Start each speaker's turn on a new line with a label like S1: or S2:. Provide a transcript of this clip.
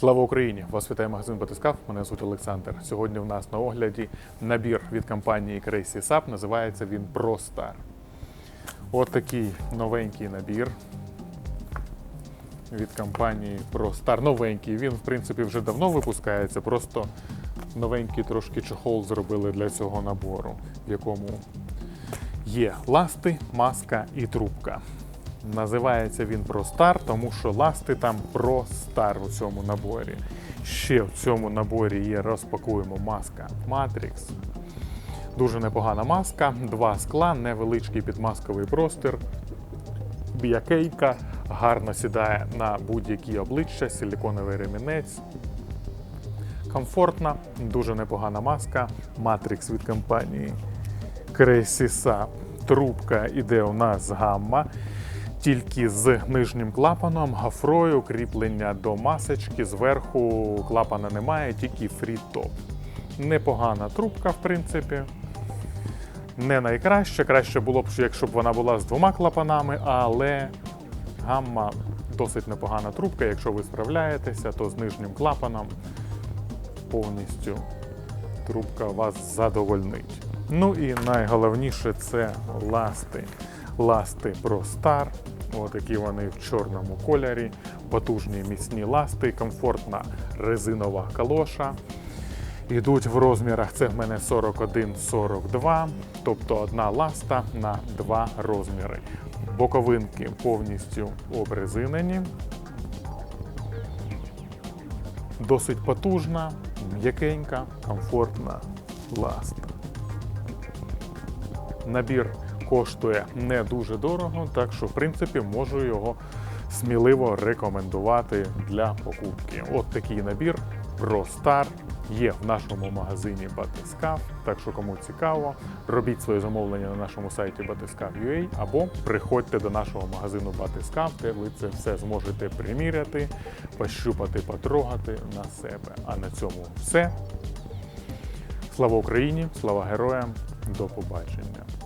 S1: Слава Україні! Вас вітає магазин Батискаф. Мене звуть Олександр. Сьогодні в нас на огляді набір від компанії Crazy Sap. Називається він ProStar. От такий новенький набір від компанії ProStar. Новенький. Він, в принципі, вже давно випускається. Просто новенький трошки чохол зробили для цього набору, в якому є ласти, маска і трубка. Називається він ProStar, тому що ласти там ProStar у цьому наборі. Ще в цьому наборі є розпакуємо маска Matrix. Дуже непогана маска, два скла, невеличкий підмасковий простір. М'якейка гарно сідає на будь-які обличчя, силіконовий ремінець. Комфортна, дуже непогана маска. Matrix від компанії Sap. Трубка іде у нас гамма, тільки з нижнім клапаном, гафрою, кріплення до масочки. Зверху клапана немає, тільки фрі-топ. Непогана трубка, в принципі. Не найкраща. Краще було б, якщо б вона була з двома клапанами, але гамма досить непогана трубка. Якщо ви справляєтеся, то з нижнім клапаном повністю трубка вас задовольнить. Ну і найголовніше це ласти. Ласти Pro Star. Отакі вони в чорному кольорі, потужні міцні ласти, комфортна резинова калоша. Йдуть в розмірах, це в мене 41-42, тобто одна ласта на два розміри. Боковинки повністю обрезинені. Досить потужна, м'якенька, комфортна ласта. Набір коштує не дуже дорого, так що, в принципі, можу його сміливо рекомендувати для покупки. От такий набір Pro Star є в нашому магазині Batiscaf, так що кому цікаво, робіть своє замовлення на нашому сайті batiscaf.ua або приходьте до нашого магазину Batiscaf, де ви це все зможете приміряти, пощупати, потрогати на себе. А на цьому все. Слава Україні! Слава героям! До побачення!